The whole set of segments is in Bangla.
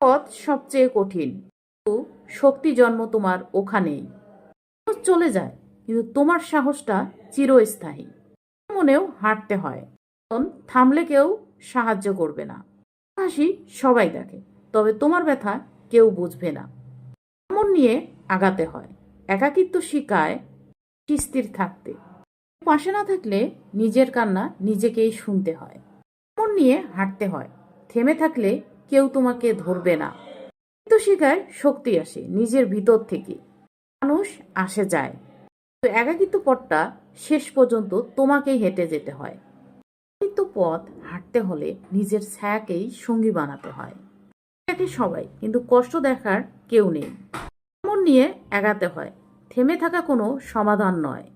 পথ সবচেয়ে কঠিন। কিন্তু শক্তি জন্ম তোমার ওখানেই। চলে যায়, কিন্তু তোমার সাহসটা চিরস্থায়ী। মনেও হাঁটতে হয়, কারণ থামলে কেউ সাহায্য করবে না। হাসি সবাই দেখে, তবে তোমার ব্যথা কেউ বুঝবে না। মন নিয়ে আগাতে হয়, একাকিত্ব শিকায় স্থির থাকতে। পাশে না থাকলে নিজের কান্না নিজেকেই শুনতে হয়। মন নিয়ে হাঁটতে হয়, থেমে থাকলে কেউ তোমাকে ধরবে না। তো শিকায় শক্তি আসে নিজের ভিতর থেকে। মানুষ আসে যায়। তো একাকিত্ব পথটা শেষ পর্যন্ত তোমাকেই হেঁটে যেতে হয়। একাকিত্ব পথ হাঁটতে হলে নিজের ছায়াকেই সঙ্গী বানাতে হয়। একে সবাই, কিন্তু কষ্ট দেখার কেউ নেই। মন নিয়ে এগাতে হয়। থেমে থাকা কোনো সমাধান নয়।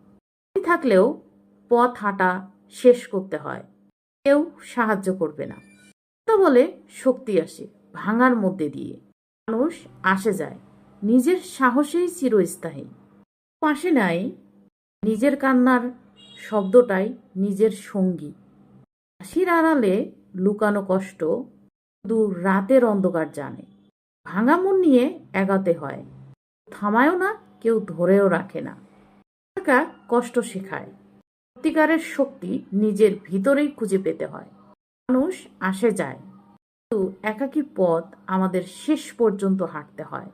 থাকলেও পথ হাঁটা শেষ করতে হয়। কেউ সাহায্য করবে না। বলে শক্তি আসে ভাঙার মধ্যে দিয়ে। মানুষ আসে যায়, নিজের সাহসেই চিরস্থায়ী। পাশে নাই নিজের কান্নার শব্দটাই নিজের সঙ্গী। হাসির আড়ালে লুকানো কষ্ট দু রাতের অন্ধকার জানে। ভাঙা মন নিয়ে এগাতে হয়, থামায়ও না, কেউ ধরেও রাখে না। কষ্ট শেখায়, সত্যিকারের শক্তি নিজের ভিতরেই খুঁজে পেতে হয়। মানুষ আসে যায়, কিন্তু একাকী পথ আমাদের শেষ পর্যন্ত হাঁটতে হয়।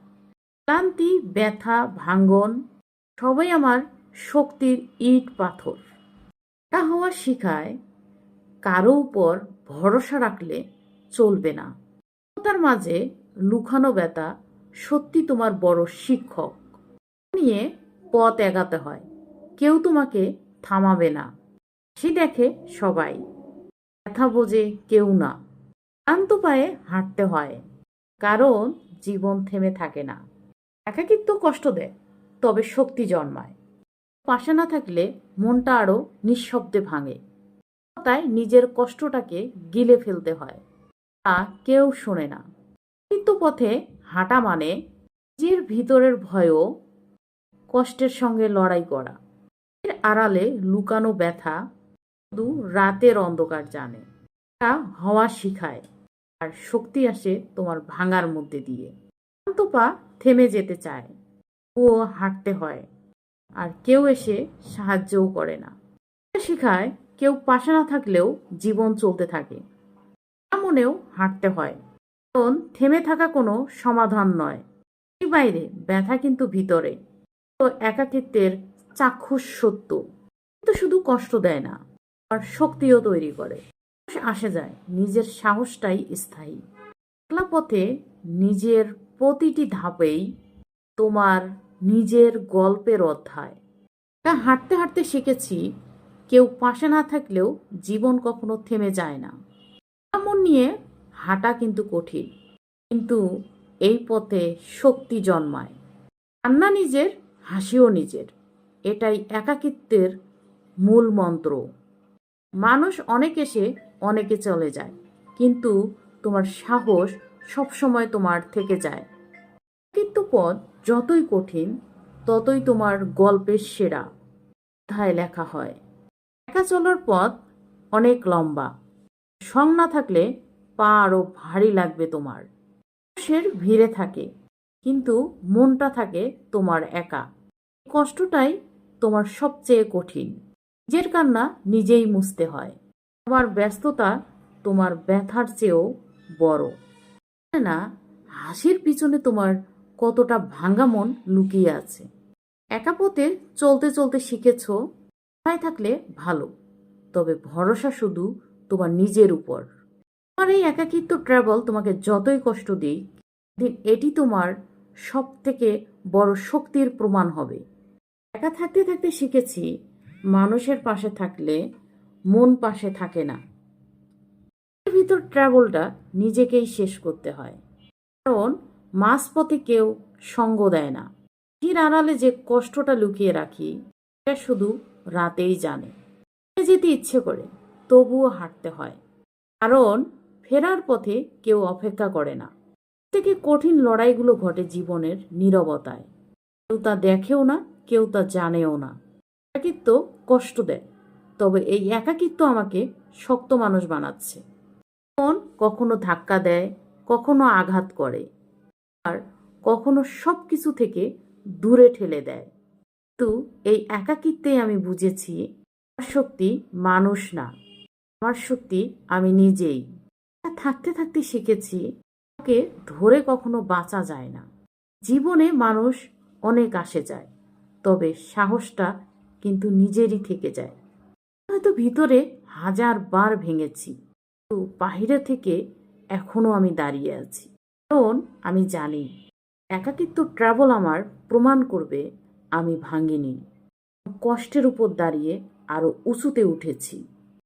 ক্লান্তি, ব্যথা, ভাঙ্গন, সবাই আমার শক্তির ইট পাথর। তা হওয়া শিখায়, কারও উপর ভরসা রাখলে চলবে না। তার মাঝে লুকানো ব্যথা সত্যি তোমার বড় শিক্ষক। নিয়ে পথ এগাতে হয়, কেউ তোমাকে থামাবে না। সে দেখে সবাই। ব্যথা বোঝে কেউ না। ক্লান্ত পায়ে হাঁটতে হয়, কারণ জীবন থেমে থাকে না। একাকিত্ব কষ্ট দেয়, তবে শক্তি জন্মায়। পাশে না থাকলে মনটা আরও নিঃশব্দে ভাঙে। তাই নিজের কষ্টটাকে গিলে ফেলতে হয়, তা কেউ শোনে না। কিন্তু পথে হাঁটা মানে নিজের ভিতরের ভয়ও কষ্টের সঙ্গে লড়াই করা। এর আড়ালে লুকানো ব্যথা শুধু রাতের অন্ধকার জানে। তা হওয়া শিখায় আর শক্তি আসে তোমার ভাঙার মধ্যে দিয়ে। শান্ত পা থেমে যেতে চায়। ও হাঁটতে হয় আর কেউ এসে সাহায্যও করে না। শিখায় কেউ পাশে না থাকলেও জীবন চলতে থাকে। মনেও হাঁটতে হয়। কারণ থেমে থাকা কোনো সমাধান নয়। বাইরে ব্যথা কিন্তু ভিতরে। তো একাকিত্বের চাক্ষুষ সত্য। কিন্তু শুধু কষ্ট দেয় না। আর শক্তিও তৈরি করে। আসে যায়, নিজের সাহসটাই স্থায়ী। একলা পথে নিজের প্রতিটি ধাপেই তোমার নিজের গল্পের অধ্যায়। তা হাঁটতে হাঁটতে শিখেছি, কেউ পাশে না থাকলেও জীবন কখনো থেমে যায় না। এমন নিয়ে হাঁটা কিন্তু কঠিন, কিন্তু এই পথে শক্তি জন্মায়। কান্না নিজের, হাসিও নিজের, এটাই একাকিত্বের মূল মন্ত্র। মানুষ অনেক এসে অনেকে চলে যায়, কিন্তু তোমার সাহস সবসময় তোমার থেকে যায়। কিন্তু পথ যতই কঠিন, ততই তোমার গল্পের সেরা অধ্যায় লেখা হয়। একা চলার পথ অনেক লম্বা। সং না থাকলে পা আরও ভারী লাগবে তোমার। মানুষের ভিড়ে থাকে, কিন্তু মনটা থাকে তোমার একা। কষ্টটাই তোমার সবচেয়ে কঠিন। নিজের কান্না নিজেই মুছতে হয়। তোমার ব্যস্ততা তোমার ব্যথার চেয়েও বড়। না, হাসির পিছনে তোমার কতটা ভাঙ্গা মন লুকিয়ে আছে। একা পথে চলতে চলতে শিখেছ, তাই থাকলে ভালো। তবে ভরসা শুধু তোমার নিজের উপর। তোমার এই একাকিত্ব ট্রাভেল তোমাকে যতই কষ্ট দিক, দিন এটি তোমার সব থেকে বড় শক্তির প্রমাণ হবে। একা থাকতে থাকতে শিখেছি মানুষের পাশে থাকলে মন পাশে থাকে না। ভিতর ট্রাভেলটা নিজেকেই শেষ করতে হয়। কারণ মাঝপথে কেউ সঙ্গ দেয় না। ধীর আড়ালে যে কষ্টটা লুকিয়ে রাখি, সেটা শুধু রাতেই জানে। যেতে ইচ্ছে করে, তবুও হাঁটতে হয়। কারণ ফেরার পথে কেউ অপেক্ষা করে না। থেকে কঠিন লড়াইগুলো ঘটে জীবনের নীরবতায়। কেউ তা দেখেও না, কেউ তা জানেও না। একাকিত্ব কষ্ট দেয়, তবে এই একাকিত্ব আমাকে শক্ত মানুষ বানাচ্ছে। মন কখনো ধাক্কা দেয়, কখনো আঘাত করে, আর কখনো সব কিছু থেকে দূরে ঠেলে দেয়। কিন্তু এই একাকিত্বে আমি বুঝেছি, আমার শক্তি মানুষ না, আমার শক্তি আমি নিজেই। থাকতে থাকতে শিখেছি তাকে ধরে কখনো বাঁচা যায় না। জীবনে মানুষ অনেক আসে যায়, তবে সাহসটা কিন্তু নিজেরই থেকে যায়। হয়তো ভিতরে হাজার বার ভেঙেছি। কিন্তু বাহিরে থেকে এখনও আমি দাঁড়িয়ে আছি। কারণ আমি জানি, একাকিত্ব ট্রাভেল আমার প্রমাণ করবে আমি ভাঙিনি কষ্টের উপর দাঁড়িয়ে আরও উঁচুতে উঠেছি।